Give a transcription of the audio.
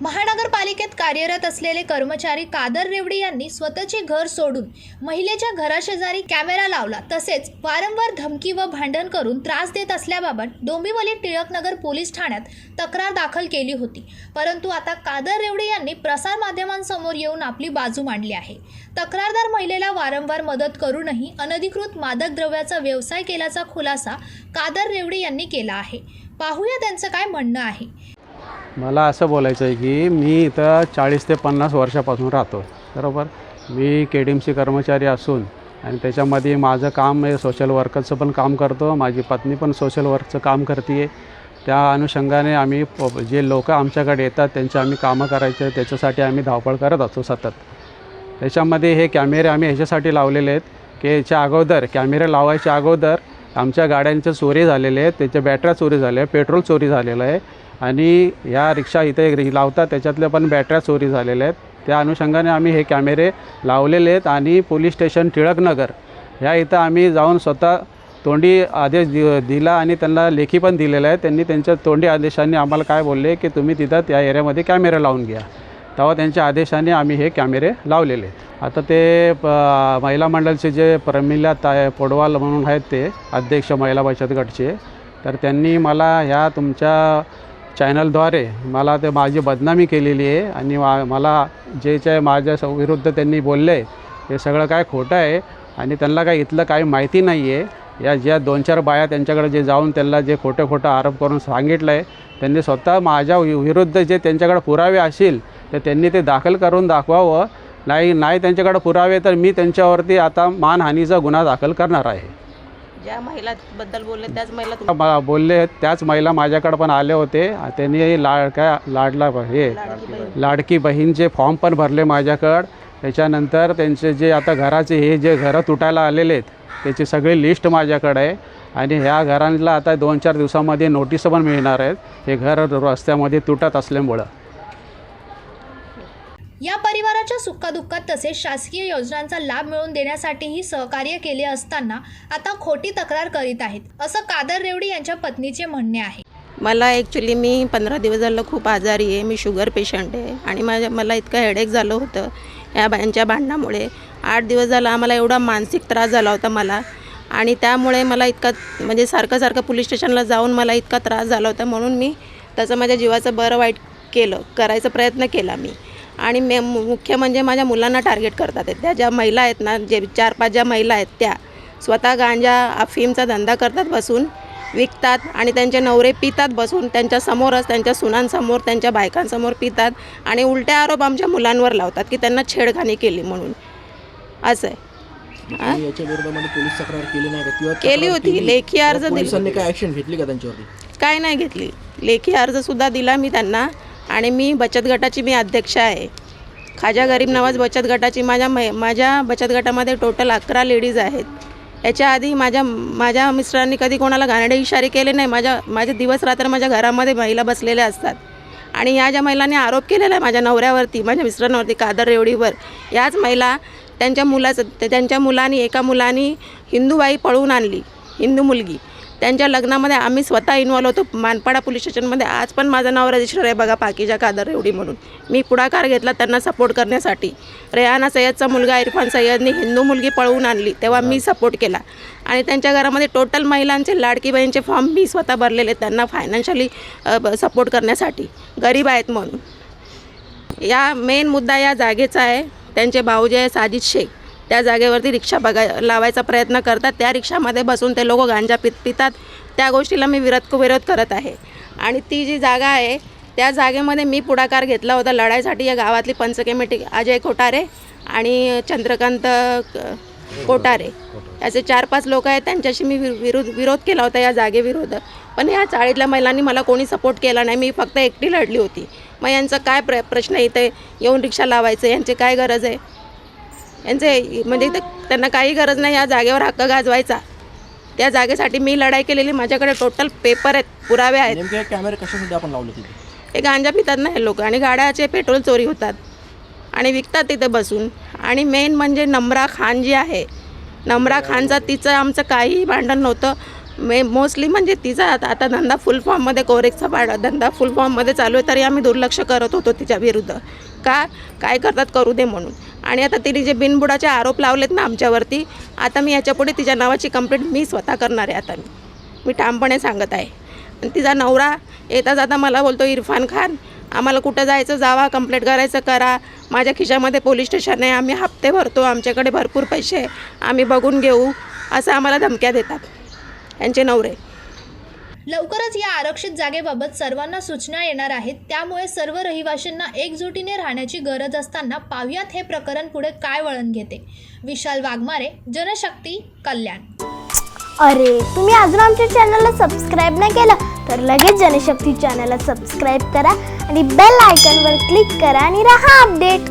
महानगरपालिकेत कार्यरत असलेले कर्मचारी कादर रेवडी यांनी स्वतःचे घर सोडून महिलेच्या घराशेजारी कॅमेरा लावला. तसेच वारंवार धमकी व भांडण करून त्रास देत असल्याबाबत डोंबिवली टिळकनगर पोलीस ठाण्यात तक्रार दाखल केली होती. परंतु आता कादर रेवडी यांनी प्रसारमाध्यमांसमोर येऊन आपली बाजू मांडली आहे. तक्रारदार महिलेला वारंवार मदत करूनही अनधिकृत मादक द्रव्याचा व्यवसाय केल्याचा खुलासा कादर रेवडी यांनी केला आहे. पाहूया त्यांचं काय म्हणणं आहे. मला असं बोलायचं आहे की मी इथं चाळीस ते पन्नास वर्षापासून राहतो बरोबर? मी के डी एम सी कर्मचारी असून आणि त्याच्यामध्ये माझं काम हे सोशल वर्करचं पण काम करतो माझी पत्नी पण सोशल वर्कचं काम करते त्या अनुषंगाने आम्ही प- जे लोक आमच्याकडे येतात त्यांचे आम्ही कामं करायचे त्याच्यासाठी आम्ही धावपळ करत असतो सतत. त्याच्यामध्ये हे कॅमेरे आम्ही ह्याच्यासाठी लावलेले आहेत की याच्या अगोदर कॅमेरे लावायच्या अगोदर आमच्या गाड्यांच्या चोरी झालेले आहेत त्याच्या बॅटऱ्या चोरी झाल्या पेट्रोल चोरी झालेलं आहे. आणि या रिक्षा इथे रि- लावतात त्याच्यातल्या पण बॅटऱ्या चोरी झालेल्या आहेत. त्या अनुषंगाने आम्ही हे कॅमेरे लावलेले आहेत आणि पोलीस स्टेशन टिळकनगर. ह्या इथं आम्ही जाऊन स्वतः तोंडी आदेश दि दिला आणि त्यांना लेखी पण दिलेला आहे. त्यांनी त्यांच्या तोंडी आदेशांनी आम्हाला काय बोलले की तुम्ही तिथं त्या एरियामध्ये कॅमेरे लावून घ्या. तेव्हा त्यांच्या आदेशाने आम्ही हे कॅमेरे लावलेले. आता ते प महिला मंडळचे जे प्रमिला ताय पोडवाल म्हणून आहेत ते अध्यक्ष महिला बचत गटचे तर त्यांनी मला ह्या तुमच्या चॅनलद्वारे मला ते माझी बदनामी केलेली आहे आणि मा मला जे जे माझ्या स- विरुद्ध त्यांनी बोलले हे सगळं काय खोटं आहे आणि त्यांना काय इथलं काही माहिती नाही आहे. या ज्या दोन चार बाया त्यांच्याकडे जे जाऊन त्यांना जे खोटं खोटं आरोप करून सांगितलं आहे त्यांनी स्वतः माझ्या वि- विरुद्ध जे त्यांच्याकडे पुरावे असतील तर त्यांनी ते दाखल करून दाखवावं. नाही नाही त्यांच्याकडे पुरावे तर मी त्यांच्यावरती आता मानहानीचा गुन्हा दाखल करणार आहे. ज्या महिलाबद्दल बोलले त्याच महिला बोलले त्याच महिला माझ्याकडे पण आले होते. त्यांनी लाड काय लाडला हे. लाडकी बहीणचे फॉर्म पण भरले माझ्याकडं त्याच्यानंतर त्यांचे जे आता घराचे हे जे घरं तुटायला आलेले आहेत त्याची सगळी लिस्ट माझ्याकडे आहे. आणि ह्या घरांना आता दोन चार दिवसामध्ये नोटीस पण मिळणार आहेत. हे घर रस्त्यामध्ये तुटत असल्यामुळं. या परिवाराच्या सुखदुःखात तसेच शासकीय योजनांचा लाभ मिळवून देण्यासाठीही सहकार्य केले असताना आता खोटी तक्रार करीत आहेत असं कादर रेवडी यांच्या पत्नीचे म्हणणे आहे. मला ॲक्च्युली मी पंधरा दिवस झालं खूप आजारी आहे मी शुगर पेशंट आहे आणि माझ्या मला इतकं हेडेक झालं होतं या यांच्या भांडणामुळे. आठ दिवस झाला आम्हाला एवढा मानसिक त्रास झाला होता मला आणि त्यामुळे मला इतका म्हणजे सारखं सारखं पोलीस स्टेशनला जाऊन मला इतका त्रास झाला होता म्हणून मी त्याचं माझ्या जीवाचं बरं वाईट केलं करायचा प्रयत्न केला मी. आणि मे मुख्य म्हणजे माझ्या मुलांना टार्गेट करतात. त्या ज्या महिला आहेत ना जे चार पाच ज्या महिला आहेत त्या स्वतः गांजा अफीमचा धंदा करतात बसून विकतात आणि त्यांचे नवरे पितात बसून त्यांच्या समोरच त्यांच्या सुनांसमोर त्यांच्या बायकांसमोर पितात आणि उलटे आरोप आमच्या मुलांवर लावतात की त्यांना छेडखानी केली म्हणून. असं आहे. पोलीस तक्रार केली नाही होती. लेखी अर्ज दिला. काय ऍक्शन घेतली का त्यांच्यावरती? काय नाही घेतली. लेखी अर्जसुद्धा दिला मी त्यांना. आणि मी बचत गटाची मी अध्यक्ष आहे. खाजा गरीब नवाज बचत गटाची माझ्या मै माझ्या बचत गटामध्ये टोटल अकरा लेडीज आहेत. याच्या आधी माझ्या माझ्या मिस्टरांनी कधी कोणाला घाणेडे इशारे केले नाही. माझ्या माझे दिवस रात्र माझ्या घरामध्ये महिला बसलेल्या असतात. आणि या ज्या महिलांनी आरोप केलेला आहे माझ्या नवऱ्यावरती माझ्या मिस्टरांवरती कादर रेवडीवर याच महिला त्यांच्या मुलाचं त्यांच्या मुलांनी एका मुलांनी हिंदूबाई पळवून आणली. हिंदू मुलगी. त्यांच्या लग्नामध्ये आम्ही स्वतः इन्वॉल्व होतो. मानपाडा पोलीस स्टेशनमध्ये आज पण माझं नाव रजिस्टर आहे बघा पाकीजा कादर एवढी म्हणून. मी पुढाकार घेतला त्यांना सपोर्ट करण्यासाठी. रेहाना सय्यदचा मुलगा इरफान सय्यदनी हिंदू मुलगी पळवून आणली तेव्हा मी सपोर्ट केला. आणि त्यांच्या घरामध्ये टोटल महिलांचे लाडकी बहीणचे फॉर्म मी स्वतः भरलेले आहेत त्यांना फायनान्शियली सपोर्ट करण्यासाठी. गरीब आहेत म्हणून. या मेन मुद्दा या जागेचा आहे. त्यांचे भाऊ जे आहे साजिद शेख. त्या जागेवरती रिक्षा बघाय लावायचा प्रयत्न करतात. त्या रिक्षामध्ये बसून ते लोक गांजा पित पितात. त्या गोष्टीला मी विरोध विरोध करत आहे. आणि ती जी जागा आहे त्या जागेमध्ये मी पुढाकार घेतला होता लढाईसाठी. या गावातली पंच कमिटी अजय कोठारे आणि चंद्रकांत कोटारे कोठारे. असे चार पाच लोक आहेत. त्यांच्याशी मी वि- विरोध विरोध केला होता या जागेविरोध पण या चाळीतल्या महिलांनी मला कोणी सपोर्ट केला नाही. मी फक्त एकटी लढली होती. मग यांचं काय प्र प्रश्न इथे येऊन रिक्षा लावायचं? यांची काय गरज आहे? यांचे म्हणजे त्यांना काही गरज नाही या जागेवर हक्क गाजवायचा. त्या जागेसाठी मी लढाई केलेली माझ्याकडे टोटल पेपर आहेत पुरावे आहेत. नेमके कॅमेरे कशासाठी आपण लावले तिथे? हे गांजा पितात ना हे लोक आणि गाड्याचे पेट्रोल चोरी होतात आणि विकतात तिथे बसून. आणि मेन म्हणजे नम्रा खान जी आहे नम्रा खानचा तिचं आमचं काहीही भांडण नव्हतं. मे मोस्टली म्हणजे तिचा आता आता धंदा फुल फॉर्ममध्ये कोरेक्सचा पाड धंदा फुल फॉर्ममध्ये चालू आहे तरी आम्ही दुर्लक्ष करत होतो तिच्या विरुद्ध. का? काय करतात? करू दे म्हणून. आणि आता तिने जे बिनबुडाचे आरोप लावलेत ना आमच्यावरती आता मी याच्यापुढे तिच्या नावाची कंप्लेंट मी स्वतः करणार आहे आता. मी मी ठामपणे सांगत आहे. आणि तिचा नवरा येता जाता मला बोलतो इरफान खान आम्हाला कुठं जायचं? जावा कंप्लेंट करायचं करा. माझ्या खिशामध्ये पोलीस स्टेशन आहे. आम्ही हप्ते भरतो. आमच्याकडे भरपूर पैसे आहे. आम्ही बघून घेऊ. असं आम्हाला धमक्या देतात. यांचे नवरे. लवकरच या आरक्षित जागेबाबत सर्वांना सूचना येणार आहेत. त्यामुळे सर्व रहिवाशांना एकजुटीने राहण्याची गरज असताना पाहुयात हे प्रकरण पुढे काय वळण घेते? विशाल वाघमारे जनशक्ती कल्याण. अरे तुम्ही अजून आमच्या चॅनलला सबस्क्राईब नाही केलं तर लगेच जनशक्ती चॅनलला सबस्क्राईब करा आणि बेल आयकॉनवर क्लिक करा आणि राहा अपडेट